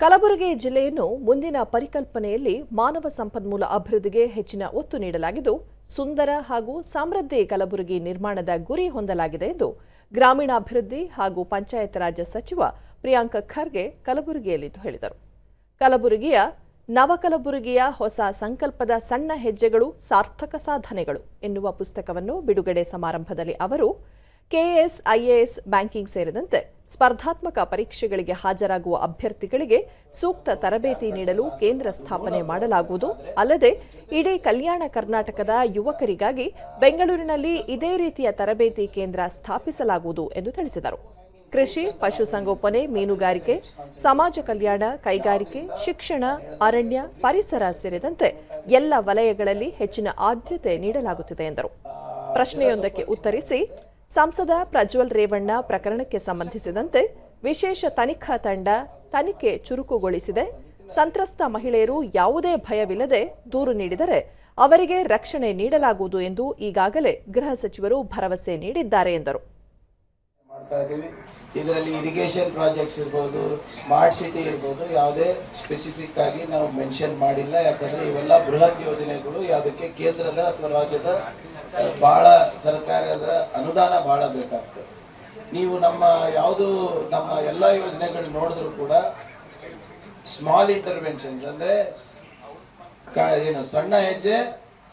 ಕಲಬುರಗಿ ಜಿಲ್ಲೆಯನ್ನು ಮುಂದಿನ ಪರಿಕಲ್ಪನೆಯಲ್ಲಿ ಮಾನವ ಸಂಪನ್ಮೂಲ ಅಭಿವೃದ್ಧಿಗೆ ಹೆಚ್ಚಿನ ಒತ್ತು ನೀಡಲಾಗಿದ್ದು, ಸುಂದರ ಹಾಗೂ ಸಮೃದ್ಧಿ ಕಲಬುರಗಿ ನಿರ್ಮಾಣದ ಗುರಿ ಹೊಂದಲಾಗಿದೆ ಎಂದು ಗ್ರಾಮೀಣಾಭಿವೃದ್ಧಿ ಹಾಗೂ ಪಂಚಾಯತ್ ರಾಜ್ ಸಚಿವ ಪ್ರಿಯಾಂಕ ಖರ್ಗೆ ಕಲಬುರಗಿಯಲ್ಲಿಂದು ಹೇಳಿದರು. ಕಲಬುರಗಿಯ ನವಕಲಬುರಗಿಯ ಹೊಸ ಸಂಕಲ್ಪದ ಸಣ್ಣ ಹೆಜ್ಜೆಗಳು ಸಾರ್ಥಕ ಸಾಧನೆಗಳು ಎನ್ನುವ ಪುಸ್ತಕವನ್ನು ಬಿಡುಗಡೆ ಸಮಾರಂಭದಲ್ಲಿ ಅವರು ಕೆಎಎಸ್ ಐಎಎಸ್ ಬ್ಯಾಂಕಿಂಗ್ ಸೇರಿದಂತೆ ಸ್ಪರ್ಧಾತ್ಮಕ ಪರೀಕ್ಷೆಗಳಿಗೆ ಹಾಜರಾಗುವ ಅಭ್ಯರ್ಥಿಗಳಿಗೆ ಸೂಕ್ತ ತರಬೇತಿ ನೀಡಲು ಕೇಂದ್ರ ಸ್ಥಾಪನೆ ಮಾಡಲಾಗುವುದು. ಅಲ್ಲದೆ, ಇಡೀ ಕಲ್ಯಾಣ ಕರ್ನಾಟಕದ ಯುವಕರಿಗಾಗಿ ಬೆಂಗಳೂರಿನಲ್ಲಿ ಇದೇ ರೀತಿಯ ತರಬೇತಿ ಕೇಂದ್ರ ಸ್ಥಾಪಿಸಲಾಗುವುದು ಎಂದು ತಿಳಿಸಿದರು. ಕೃಷಿ ಪಶುಸಂಗೋಪನೆ ಮೀನುಗಾರಿಕೆ, ಸಮಾಜ ಕಲ್ಯಾಣ, ಕೈಗಾರಿಕೆ, ಶಿಕ್ಷಣ, ಅರಣ್ಯ, ಪರಿಸರ ಸೇರಿದಂತೆ ಎಲ್ಲ ವಲಯಗಳಲ್ಲಿ ಹೆಚ್ಚಿನ ಆದ್ಯತೆ ನೀಡಲಾಗುತ್ತಿದೆ ಎಂದರು. ಪ್ರಶ್ನೆಯೊಂದಕ್ಕೆ ಉತ್ತರಿಸಿ ಸಂಸದ ಪ್ರಜ್ವಲ್ ರೇವಣ್ಣ ಪ್ರಕರಣಕ್ಕೆ ಸಂಬಂಧಿಸಿದಂತೆ ವಿಶೇಷ ತನಿಖಾ ತಂಡ ತನಿಖೆ ಚುರುಕುಗೊಳಿಸಿದೆ. ಸಂತ್ರಸ್ತ ಮಹಿಳೆಯರು ಯಾವುದೇ ಭಯವಿಲ್ಲದೆ ದೂರು ನೀಡಿದರೆ ಅವರಿಗೆ ರಕ್ಷಣೆ ನೀಡಲಾಗುವುದು ಎಂದು ಈಗಾಗಲೇ ಗೃಹ ಸಚಿವರು ಭರವಸೆ ನೀಡಿದ್ದಾರೆ ಎಂದರು. ಮಾಡ್ತಾ ಇದ್ದೀವಿ. ಇದರಲ್ಲಿ ಇರಿಗೇಷನ್ ಪ್ರಾಜೆಕ್ಟ್ಸ್ ಇರ್ಬೋದು ಸ್ಮಾರ್ಟ್ ಸಿಟಿ ಇರ್ಬೋದು, ಯಾವುದೇ ಸ್ಪೆಸಿಫಿಕ್ ಆಗಿ ನಾವು ಮೆನ್ಷನ್ ಮಾಡಿಲ್ಲ. ಯಾಕಂದ್ರೆ ಇವೆಲ್ಲ ಬೃಹತ್ ಯೋಜನೆಗಳು. ಯಾವುದಕ್ಕೆ ಕೇಂದ್ರದ ಅಥವಾ ರಾಜ್ಯದ ಬಹಳ ಸರ್ಕಾರದ ಅನುದಾನ ಬಹಳ ಬೇಕಾಗ್ತದೆ. ನೀವು ನಮ್ಮ ಯಾವುದು ನಮ್ಮ ಎಲ್ಲ ಯೋಜನೆಗಳು ನೋಡಿದ್ರು ಕೂಡ ಸ್ಮಾಲ್ ಇಂಟರ್ವೆನ್ಷನ್ಸ್ ಅಂದ್ರೆ ಏನು ಸಣ್ಣ ಹೆಜ್ಜೆ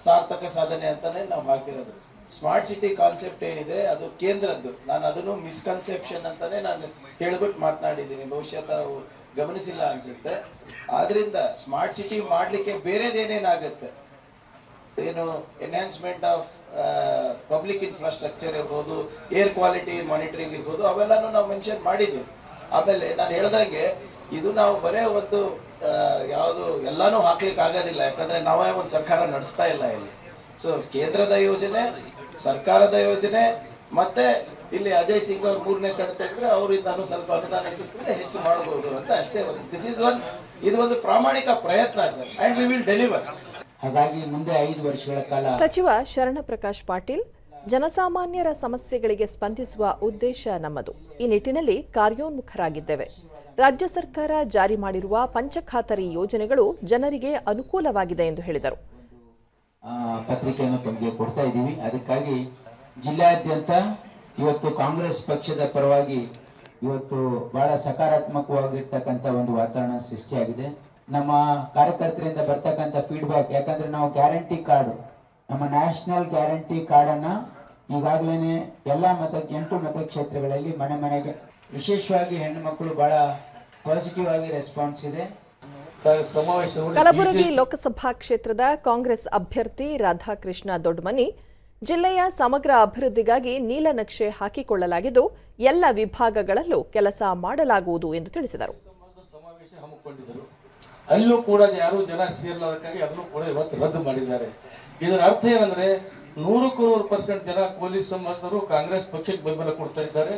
ಸಾರ್ಥಕ ಸಾಧನೆ ಅಂತಾನೆ ನಾವು ಹಾಕಿರೋದು. ಸ್ಮಾರ್ಟ್ ಸಿಟಿ ಕಾನ್ಸೆಪ್ಟ್ ಏನಿದೆ, ಅದು ಕೇಂದ್ರದ್ದು. ನಾನು ಅದನ್ನು ಮಿಸ್ಕನ್ಸೆಪ್ಷನ್ ಅಂತಾನೆ ನಾನು ಹೇಳ್ಬಿಟ್ಟು ಮಾತನಾಡಿದ್ದೀನಿ. ಬಹುಶಃ ತಾವು ಗಮನಿಸಿಲ್ಲ ಅನ್ಸುತ್ತೆ. ಆದ್ರಿಂದ ಸ್ಮಾರ್ಟ್ ಸಿಟಿ ಮಾಡ್ಲಿಕ್ಕೆ ಬೇರೆದೇನೇನಾಗುತ್ತೆ? ಏನು ಎನ್ಹಾನ್ಸ್ಮೆಂಟ್ ಆಫ್ ಪಬ್ಲಿಕ್ ಇನ್ಫ್ರಾಸ್ಟ್ರಕ್ಚರ್ ಇರ್ಬೋದು ಏರ್ ಕ್ವಾಲಿಟಿ ಮಾನಿಟರಿಂಗ್ ಇರ್ಬೋದು, ಅವೆಲ್ಲಾನು ನಾವು ಮೆನ್ಷನ್ ಮಾಡಿದ್ದೀವಿ. ಆಮೇಲೆ ನಾನು ಹೇಳ್ದಂಗೆ ಇದು ನಾವು ಬರೇ ಒಂದು ಯಾವುದು ಎಲ್ಲಾನು ಹಾಕ್ಲಿಕ್ಕೆ ಆಗೋದಿಲ್ಲ ಯಾಕಂದ್ರೆ ನಾವೇ ಒಂದು ಸರ್ಕಾರ ನಡೆಸ್ತಾ ಇಲ್ಲ ಇಲ್ಲಿ. ಸೊ ಕೇಂದ್ರದ ಯೋಜನೆ ಸರ್ಕಾರದ ಯೋಜನೆ ಮತ್ತೆ ಇಲ್ಲಿ ಅಜಯ್ ಸಿಂಗ್ ಅವ್ರು ಮೂರನೇ ಕಡೆ ತೆಗೆದ್ರೆ ಅವರಿಂದಾನು ಸ್ವಲ್ಪ ಅನುದಾನ ಹೆಚ್ಚು ಮಾಡಬಹುದು ಅಂತ ಅಷ್ಟೇ ದಿಸ್ ಇಸ್ ಒನ್ ಇದು ಒಂದು ಪ್ರಾಮಾಣಿಕ ಪ್ರಯತ್ನ sir and we will deliver ಹಾಗಾಗಿ ಮುಂದೆ ಐದು ವರ್ಷಗಳ ಕಾಲ ಸಚಿವ ಶರಣಪ್ರಕಾಶ್ ಪಾಟೀಲ್ ಜನಸಾಮಾನ್ಯರ ಸಮಸ್ಯೆಗಳಿಗೆ ಸ್ಪಂದಿಸುವ ಉದ್ದೇಶ ನಮ್ಮದು. ಈ ನಿಟ್ಟಿನಲ್ಲಿ ಕಾರ್ಯೋನ್ಮುಖರಾಗಿದ್ದೇವೆ. ರಾಜ್ಯ ಸರ್ಕಾರ ಜಾರಿ ಮಾಡಿರುವ ಪಂಚಖಾತರಿ ಯೋಜನೆಗಳು ಜನರಿಗೆ ಅನುಕೂಲವಾಗಿದೆ ಎಂದು ಹೇಳಿದರು. ಪತ್ರಿಕೆಯನ್ನು ತಮಗೆ ಕೊಡ್ತಾ ಇದ್ದೀವಿ. ಅದಕ್ಕಾಗಿ ಜಿಲ್ಲಾದ್ಯಂತ ಇವತ್ತು ಕಾಂಗ್ರೆಸ್ ಪಕ್ಷದ ಪರವಾಗಿ ಇವತ್ತು ಬಹಳ ಸಕಾರಾತ್ಮಕವಾಗಿರ್ತಕ್ಕಂಥ ಒಂದು ವಾತಾವರಣ ಸೃಷ್ಟಿಯಾಗಿದೆ. ನಮ್ಮ ಕಾರ್ಯಕರ್ತರಿಂದ ಬರ್ತಕ್ಕಂಥ ಫೀಡ್ಬ್ಯಾಕ್ ಯಾಕಂದ್ರೆ ನಾವು ಗ್ಯಾರಂಟಿ ಕಾರ್ಡ್ ನಮ್ಮ ನ್ಯಾಷನಲ್ ಗ್ಯಾರಂಟಿ ಕಾರ್ಡ್ ಅನ್ನ ಈಗಾಗಲೇ ಎಲ್ಲ ಮತ, ಎಂಟು ಮತಕ್ಷೇತ್ರಗಳಲ್ಲಿ ಮನೆ ಮನೆಗೆ ವಿಶೇಷವಾಗಿ ಹೆಣ್ಣು ಮಕ್ಕಳು ಬಹಳ ಪಾಸಿಟಿವ್ ಆಗಿ ರೆಸ್ಪಾನ್ಸ್ ಇದೆ. ಕಲಬುರಗಿ ಲೋಕಸಭಾ ಕ್ಷೇತ್ರದ ಕಾಂಗ್ರೆಸ್ ಅಭ್ಯರ್ಥಿ ರಾಧಾಕೃಷ್ಣ ದೊಡ್ಡಮನಿ ಜಿಲ್ಲೆಯ ಸಮಗ್ರ ಅಭಿವೃದ್ಧಿಗಾಗಿ ನೀಲನಕ್ಷೆ ಹಾಕಿಕೊಳ್ಳಲಾಗಿದ್ದು ಎಲ್ಲ ವಿಭಾಗಗಳಲ್ಲೂ ಕೆಲಸ ಮಾಡಲಾಗುವುದು ಎಂದು ತಿಳಿಸಿದರು. ಅಲ್ಲೂ ಕೂಡ ಯಾರು ಜನ ಸೇರಲಾದಕ್ಕಾಗಿ ಅದನ್ನು ಕೂಡ ಇವತ್ತು ರದ್ದು ಮಾಡಿದ್ದಾರೆ. ಇದರ ಅರ್ಥ ಏನಂದ್ರೆ ನೂರಕ್ಕೂ ನೂರು ಪರ್ಸೆಂಟ್ ಜನ ಪೊಲೀಸ್ ಸಂಬಂಧರು ಕಾಂಗ್ರೆಸ್ ಪಕ್ಷಕ್ಕೆ ಬೆಂಬಲ ಕೊಡ್ತಾ ಇದ್ದಾರೆ.